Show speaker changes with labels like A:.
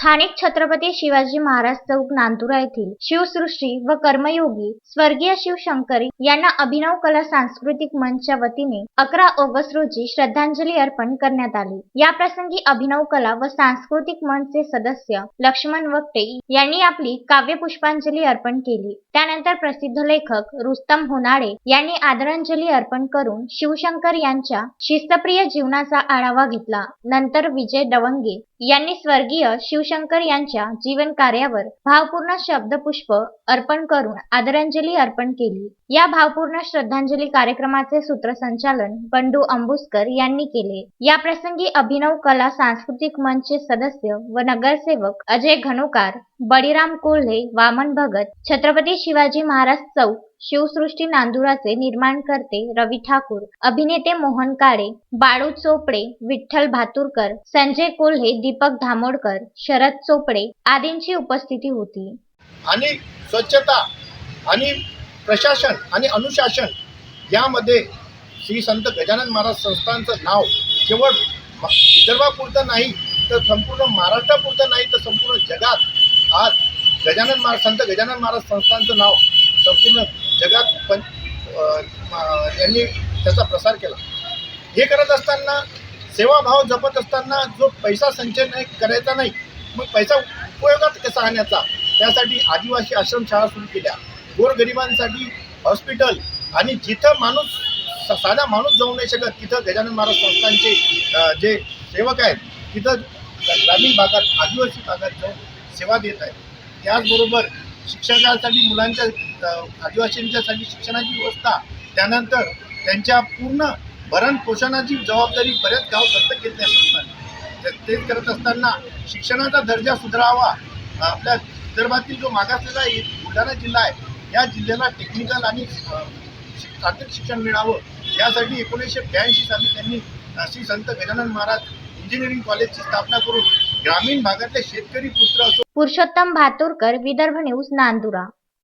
A: स्थानिक छत्रपती शिवाजी महाराज चौक नांदुरा येथील शिवसृष्टी व कर्मयोगी स्वर्गीय शिवशंकरी यांना अभिनव कला सांस्कृतिक मंचच्या वतीने अकरा ऑगस्ट रोजी श्रद्धांजली अर्पण करण्यात आली. या प्रसंगी अभिनव कला व सांस्कृतिक मंचचे सदस्य लक्ष्मण वक्टे यांनी आपली काव्य पुष्पांजली अर्पण केली. त्यानंतर प्रसिद्ध लेखक रुस्तम होनाळे यांनी आदरांजली अर्पण करून शिवशंकर यांच्या शिस्तप्रिय जीवनाचा आढावा घेतला. नंतर विजय दवंगे यांनी स्वर्गीय शिवशंकर यांच्या जीवन कार्यावर भावपूर्ण शब्दपुष्प अर्पण करून आदरांजली अर्पण केली. या भावपूर्ण श्रद्धांजली कार्यक्रमाचे सूत्रसंचालन बंडू अंबुसकर यांनी केले. या प्रसंगी अभिनव कला सांस्कृतिक मंचचे सदस्य व नगरसेवक अजय घनोकार बळीराम कोल्हे वामन भगत छत्रपती शिवाजी महाराज चौक शिवसृष्टी नांदुराचे निर्माणकर्ते रवी ठाकूर. अभिनेते मोहन काळे बाळू चोपडे विठ्ठल भातुरकर संजय कोल्हे दीपक धामोडकर शरद चोपडे आदींची उपस्थिती होती.
B: आणि स्वच्छता आणि प्रशासन आणि अनुशासन यामध्ये श्री संत गजानन महाराज संस्थांचं नाव केवळ विदर्भापुरतं नाही तर संपूर्ण महाराष्ट्रापुरतं नाही तर संपूर्ण जगात आज गजानन महाराज संत गजानन महाराज संस्थांचं नाव संपूर्ण जगात पण यांनी त्याचा प्रसार केला. हे करत असताना सेवाभाव जपत असताना जो पैसा संचय नाही करायचा नाही मग पैसा उपयोगात कसा आणण्याचा? त्यासाठी आदिवासी आश्रमशाळा सुरू केल्या. गोरगरिबांसाठी हॉस्पिटल आणि जिथं माणूस सा- साधा माणूस जाऊ नाही शकत तिथं गजानन महाराज संस्थांचे जे सेवक आहेत तिथं ग्रामीण भागात आदिवासी भागात जाऊन सेवा देत आहेत. त्याचबरोबर शिक्षकांसाठी मुलांच्या आदिवासींच्यासाठी शिक्षणाची व्यवस्था त्यानंतर त्यांच्या पूर्ण भरण पोषणाची जबाबदारी बऱ्याच गाव दत्तक घेतल्या असतात ते- करत असताना शिक्षणाचा दर्जा सुधारावा आपल्या विदर्भातील जो मागासलेला एक बुलढाणा जिल्हा आहे या जिल्ह्याला टेक्निकल आणि तांत्रिक शिक्षण मिळावं यासाठी एकोणीसशे ब्याऐंशी साली त्यांनी श्री संत गजानन महाराज इंजिनिअरिंग कॉलेजची स्थापना करून ग्रामीण भागातले शेतकरी पुत्र असो
A: पुरुषोत्तम भातुरकर विदर्भ न्यूज नांदुरा.